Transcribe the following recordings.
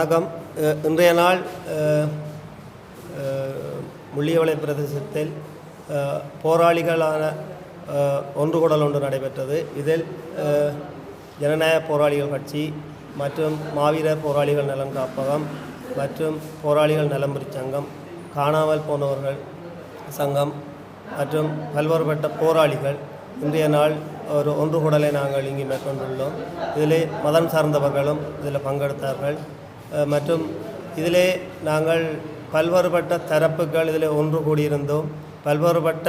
வணக்கம். இன்றைய நாள் முள்ளியவளை பிரதேசத்தில் போராளிகளான ஒன்றுகூடல் ஒன்று நடைபெற்றது. இதில் ஜனநாயக போராளிகள் கட்சி மற்றும் மாவீரர் போராளிகள் நலன் காப்பகம் மற்றும் போராளிகள் நலம்புரி சங்கம் காணாமல் போனவர்கள் சங்கம் மற்றும் பல்வேறுபட்ட போராளிகள் இன்றைய நாள் ஒரு ஒன்றுகூடலை நாங்கள் இங்கு மேற்கொண்டுள்ளோம். இதில் மதம் சார்ந்தவர்களும் இதில் பங்கெடுத்தார்கள். மற்றும் இதிலே நாங்கள் பல்வேறுபட்ட தரப்புகள் இதில் ஒன்று கூடியிருந்தோம். பல்வேறுபட்ட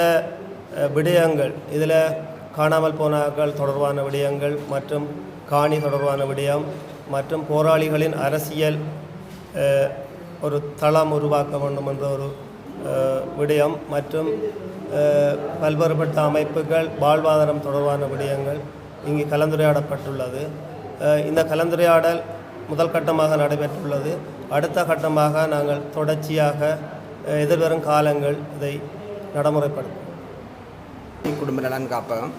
விடயங்கள் இதில் காணாமல் போனார்கள் தொடர்பான விடயங்கள் மற்றும் காணி தொடர்பான விடயம் மற்றும் போராளிகளின் அரசியல் ஒரு தளம் உருவாக்க வேண்டும் என்ற ஒரு விடயம் மற்றும் பல்வேறுபட்ட அமைப்புகள் வாழ்வாதாரம் தொடர்பான விடயங்கள் இங்கு கலந்துரையாடப்பட்டுள்ளது. இந்த கலந்துரையாடல் முதல் கட்டமாக நடைபெற்றுள்ளது. அடுத்த கட்டமாக நாங்கள் தொடர்ச்சியாக எதிர்வரும் காலங்கள் இதை நடைமுறைப்படுத்தும் குடும்ப நலன் காப்பகம்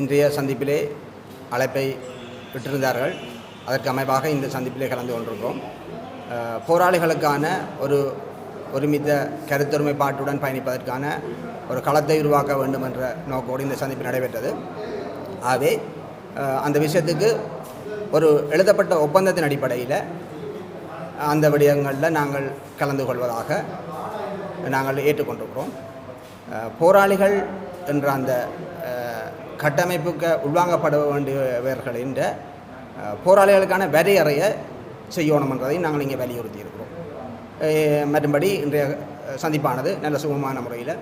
இன்றைய சந்திப்பிலே அழைப்பை விட்டிருந்தார்கள். அதற்கு அமைவாக இந்த சந்திப்பிலே கலந்து கொண்டிருக்கிறோம். போராளிகளுக்கான ஒரு ஒருமித்த கருத்தொருமைப்பாட்டுடன் பயணிப்பதற்கான ஒரு களத்தை உருவாக்க வேண்டும் என்ற நோக்கோடு இந்த சந்திப்பு நடைபெற்றது. ஆகவே அந்த விஷயத்துக்கு ஒரு எழுதப்பட்ட ஒப்பந்தத்தின் அடிப்படையில் அந்த விடயங்களில் நாங்கள் கலந்து கொள்வதாக நாங்கள் ஏற்றுக்கொண்டிருக்கிறோம். போராளிகள் என்ற அந்த கட்டமைப்புக்கு உள்வாங்கப்பட வேண்டியவர்கள் என்ற போராளிகளுக்கான வரையறையை செய்யணும் என்றதை நாங்கள் இங்கே வலியுறுத்தி இருக்கிறோம் மற்றும்படி இன்றைய சந்திப்பானது நல்ல சுகமான முறையில்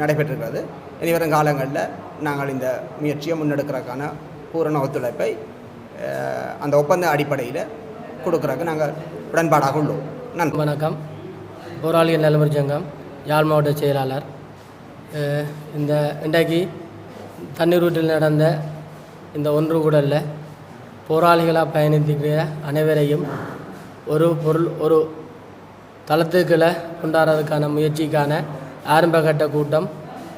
நடைபெற்றிருக்கிறது. இனி வரும் காலங்களில் நாங்கள் இந்த முயற்சியை முன்னெடுக்கிறதுக்கான பூரண ஒத்துழைப்பை அந்த ஒப்பந்த அடிப்படையில் கொடுக்குறதுக்கு நாங்கள் உடன்பாடாக உள்ளோம். நன்றி. வணக்கம். போராளிகள் நலமுறை சங்கம் யாழ் மாவட்ட செயலாளர் இந்த இன்றைக்கு தண்ணீர் வீட்டில் நடந்த இந்த ஒன்று கூடலில் போராளிகளாக பயணித்திருக்கிற அனைவரையும் ஒரு பொருள் ஒரு தளத்துக்களை கொண்டாடுறதுக்கான முயற்சிக்கான ஆரம்பகட்ட கூட்டம்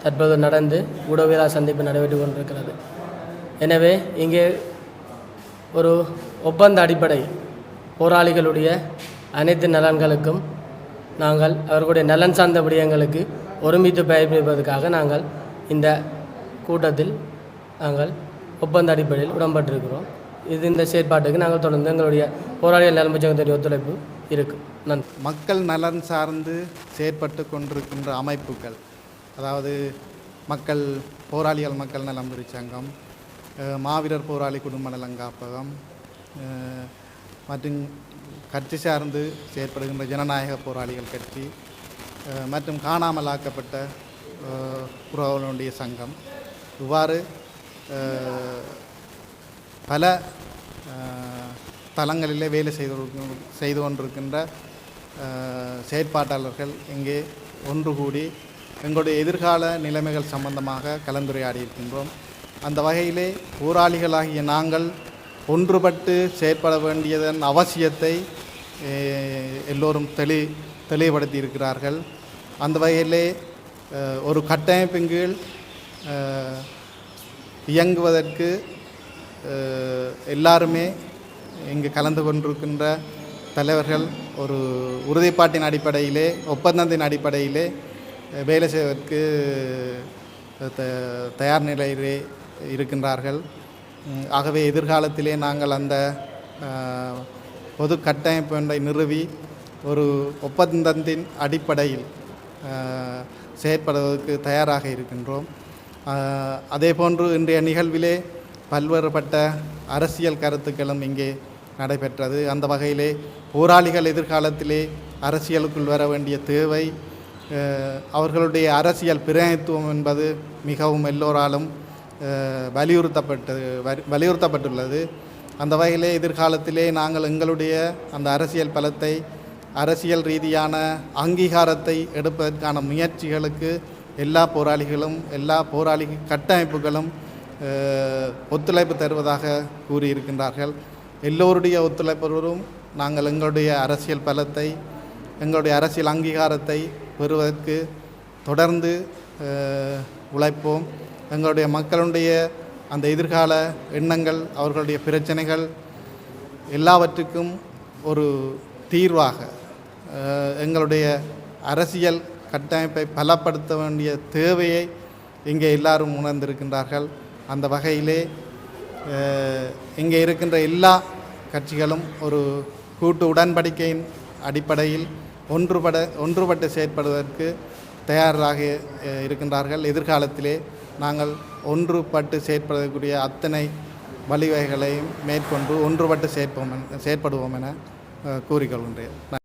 தற்போது நடந்து ஊடகவியலா சந்திப்பு நடைபெற்று கொண்டிருக்கிறது. எனவே இங்கே ஒரு ஒப்பந்த அடிப்படை போராளிகளுடைய அனைத்து நலன்களுக்கும் நாங்கள் அவர்களுடைய நலன் சார்ந்த விடயங்களுக்கு ஒருமித்து பயணிப்பதற்காக நாங்கள் இந்த கூட்டத்தில் நாங்கள் ஒப்பந்த அடிப்படையில் உடன்பட்டிருக்கிறோம். இது இந்த செயற்பாட்டுக்கு நாங்கள் தொடர்ந்து எங்களுடைய போராளிகள் நலம்பு சங்கத்துடைய ஒத்துழைப்பு இருக்கும் நன்றி. மக்கள் நலன் சார்ந்து செயற்பட்டு கொண்டிருக்கின்ற அமைப்புகள் அதாவது மக்கள் போராளிகள் மக்கள் நலம்புரி சங்கம் மாவீரர் போராளி குடும்ப நலன் காப்பகம் மற்றும் கட்சி சார்ந்து செயற்படுகின்ற ஜனநாயக போராளிகள் கட்சி மற்றும் காணாமலாக்கப்பட்ட உறவுகளுடைய சங்கம் இவ்வாறு பல தலங்களிலே தளங்களிலே வேலை செய்து செய்து கொண்டிருக்கின்ற செயற்பாட்டாளர்கள் இங்கே ஒன்று கூடி எங்களுடைய எதிர்கால நிலைமைகள் சம்பந்தமாக கலந்துரையாடி இருக்கின்றோம் அந்த வகையிலே போராளிகளாகிய நாங்கள் ஒன்றுபட்டு செயற்பட வேண்டியதன் அவசியத்தை எல்லோரும் தெளி தெளிவுபடுத்தி இருக்கிறார்கள் அந்த வகையிலே ஒரு கட்டமைப்பின் கீழ் இயங்குவதற்கு எல்லாருமே இங்கு கலந்து கொண்டிருக்கின்ற தலைவர்கள் ஒரு உறுதிப்பாட்டின் அடிப்படையிலே ஒப்பந்தத்தின் அடிப்படையிலே வேலை செய்வதற்கு த தயார் நிலையிலே இருக்கின்றார்கள். ஆகவே எதிர்காலத்திலே நாங்கள் அந்த பொது கட்டமைப்பு ஒன்றை நிறுவி ஒரு ஒப்பந்தத்தின் அடிப்படையில் செயற்படுவதற்கு தயாராக இருக்கின்றோம். அதே அதேபோன்று இன்றைய நிகழ்விலே பல்வேறுபட்ட அரசியல் கருத்துக்களும் இங்கே நடைபெற்றது. அந்த வகையிலே போராளிகள் எதிர்காலத்திலே அரசியலுக்குள் வர வேண்டிய தேவை அவர்களுடைய அரசியல் பிரதிநிதித்துவம் என்பது மிகவும் எல்லோராலும் வலியுறுத்தப்பட்டு வலியுறுத்தப்பட்டுள்ளது. அந்த வகையிலே எதிர்காலத்திலே நாங்கள் எங்களுடைய அந்த அரசியல் பலத்தை அரசியல் ரீதியான அங்கீகாரத்தை எடுப்பதற்கான முயற்சிகளுக்கு எல்லா போராளிகளும் எல்லா போராளி கட்டமைப்புகளும் ஒத்துழைப்பு தருவதாக கூறியிருக்கின்றார்கள். எல்லோருடைய ஒத்துழைப்பவரும் நாங்கள் எங்களுடைய அரசியல் பலத்தை எங்களுடைய அரசியல் அங்கீகாரத்தை பெறுவதற்கு தொடர்ந்து உழைப்போம். எங்களுடைய மக்களுடைய அந்த எதிர்கால எண்ணங்கள் அவர்களுடைய பிரச்சனைகள் எல்லாவற்றுக்கும் ஒரு தீர்வாக எங்களுடைய அரசியல் கட்டமைப்பை பலப்படுத்த வேண்டிய தேவையை இங்கே எல்லாரும் உணர்ந்திருக்கின்றார்கள். அந்த வகையிலே இங்கே இருக்கின்ற எல்லா கட்சிகளும் ஒரு கூட்டு உடன்படிக்கையின் அடிப்படையில் ஒன்றுபட ஒன்றுபட்டு செயற்படுவதற்கு தயாராக இருக்கின்றார்கள். எதிர்காலத்திலே நாங்கள் ஒன்றுபட்டு செயற்படக்கூடிய அத்தனை வழிவகைகளையும் மேற்கொண்டு ஒன்றுபட்டு செயற்போம் செயற்படுவோம் என கூறிக்கொள்கின்றேன்.